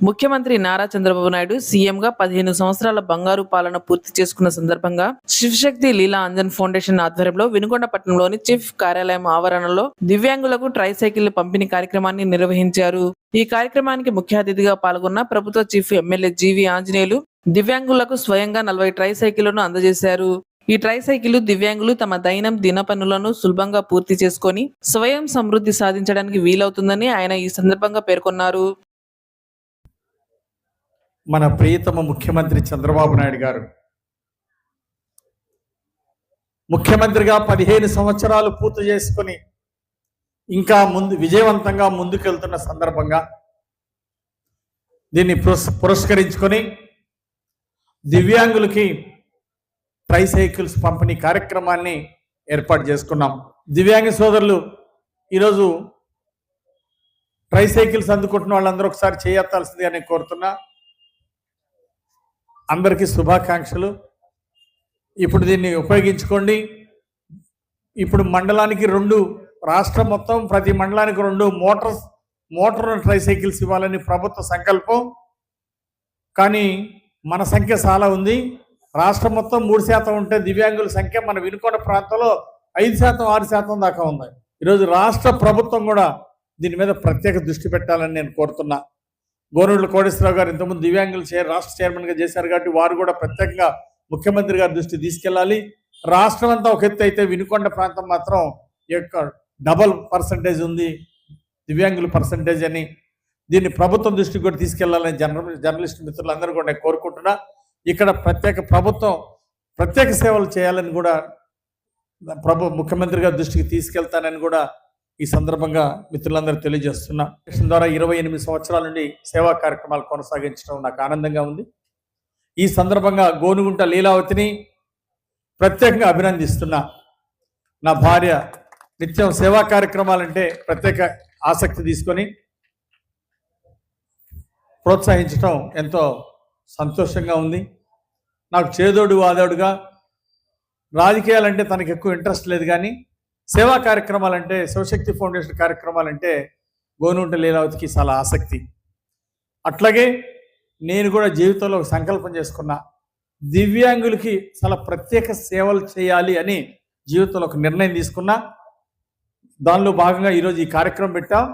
ముఖ్యమంత్రి నారా చంద్రబాబు నాయుడు సీఎంగా పదిహేను సంవత్సరాల బంగారు పాలన పూర్తి చేసుకున్న సందర్భంగా శివశక్తి లీలా అంజన్ ఫౌండేషన్ ఆధ్వర్యంలో వినుగొండపట్నంలోని చీఫ్ కార్యాలయం ఆవరణలో దివ్యాంగులకు ట్రైసైకిల్ పంపిణీ కార్యక్రమాన్ని నిర్వహించారు. ఈ కార్యక్రమానికి ముఖ్య అతిథిగా పాల్గొన్న ప్రభుత్వ చీఫ్ ఎమ్మెల్యే జీవి ఆంజనేయులు దివ్యాంగులకు స్వయంగా నలభై ట్రైసైకిళ్ళను అందజేశారు. ఈ ట్రైసైకిల్ దివ్యాంగులు తమ దైనం దిన పనులను సులభంగా పూర్తి చేసుకొని స్వయం సమృద్ధి సాధించడానికి వీలవుతుందని ఆయన ఈ సందర్భంగా పేర్కొన్నారు. మన ప్రియతమ ముఖ్యమంత్రి చంద్రబాబు నాయుడు గారు. ముఖ్యమంత్రిగా పదిహేను సంవత్సరాలు పూర్తి చేసుకొని ఇంకా ముందు విజయవంతంగా ముందుకెళ్తున్న సందర్భంగా దీన్ని పురస్ పురస్కరించుకొని దివ్యాంగులకి ట్రైసైకిల్స్ పంపిణీ కార్యక్రమాన్ని ఏర్పాటు చేసుకున్నాం. దివ్యాంగ సోదరులు ఈరోజు ట్రైసైకిల్స్ అందుకుంటున్న వాళ్ళందరూ ఒకసారి చేయత్తాల్సిందిగా అని కోరుతున్నా. అందరికీ శుభాకాంక్షలు. ఇప్పుడు దీన్ని ఉపయోగించుకోండి. ఇప్పుడు మండలానికి రెండు రాష్ట్రం మొత్తం ప్రతి మండలానికి రెండు మోటార్ మోటార్ ట్రైసైకిల్స్ ఇవ్వాలని ప్రభుత్వ సంకల్పం. కానీ మన సంఖ్య చాలా ఉంది. రాష్ట్రం మొత్తం మూడు శాతం ఉంటే దివ్యాంగుల సంఖ్య మన వినుకొండ ప్రాంతంలో ఐదు శాతం ఆరు శాతం దాకా ఉంది. ఈరోజు రాష్ట్ర ప్రభుత్వం కూడా దీని మీద ప్రత్యేక దృష్టి పెట్టాలని నేను కోరుతున్నా. గోనూళ్ళ కోటేశ్వరరావు గారు ఇంతకుముందు దివ్యాంగుల చైర్ రాష్ట్ర చైర్మన్గా చేశారు కాబట్టి వారు కూడా ప్రత్యేకంగా ముఖ్యమంత్రి గారి దృష్టి తీసుకెళ్ళాలి. రాష్ట్రం అంతా ఒక ఎత్తు అయితే వినుకొండ ప్రాంతం మాత్రం ఈ యొక్క డబల్ పర్సంటేజ్ ఉంది. దివ్యాంగుల పర్సంటేజ్ అని. దీన్ని ప్రభుత్వం దృష్టికి కూడా తీసుకెళ్ళాలని జర్న జర్నలిస్ట్ మిత్రులందరూ కూడా నేను కోరుకుంటున్నా. ఇక్కడ ప్రత్యేక ప్రభుత్వం ప్రత్యేక సేవలు చేయాలని కూడా ప్రభు ముఖ్యమంత్రి గారి దృష్టికి తీసుకెళ్తానని కూడా ఈ సందర్భంగా మిత్రులందరూ తెలియజేస్తున్నా. ఫౌండేషన్ ద్వారా ఇరవై ఎనిమిది సంవత్సరాల నుండి సేవా కార్యక్రమాలు కొనసాగించడం నాకు ఆనందంగా ఉంది. ఈ సందర్భంగా గోనుగుంట లీలావతిని ప్రత్యేకంగా అభినందిస్తున్నా. నా భార్య నిత్యం సేవా కార్యక్రమాలంటే ప్రత్యేక ఆసక్తి తీసుకొని ప్రోత్సహించడం ఎంతో సంతోషంగా ఉంది. నాకు చేదోడు వాదోడుగా రాజకీయాలంటే తనకు ఎక్కువ ఇంట్రెస్ట్ లేదు కానీ సేవా కార్యక్రమాలంటే శివశక్తి ఫౌండేషన్ కార్యక్రమాలంటే గోనుంట లీలావతికి చాలా ఆసక్తి. అట్లాగే నేను కూడా జీవితంలో ఒక సంకల్పం చేసుకున్నా దివ్యాంగులకి చాలా ప్రత్యేక సేవలు చేయాలి అని జీవితంలో ఒక నిర్ణయం తీసుకున్నా. దానిలో భాగంగా ఈరోజు ఈ కార్యక్రమం పెట్టాం.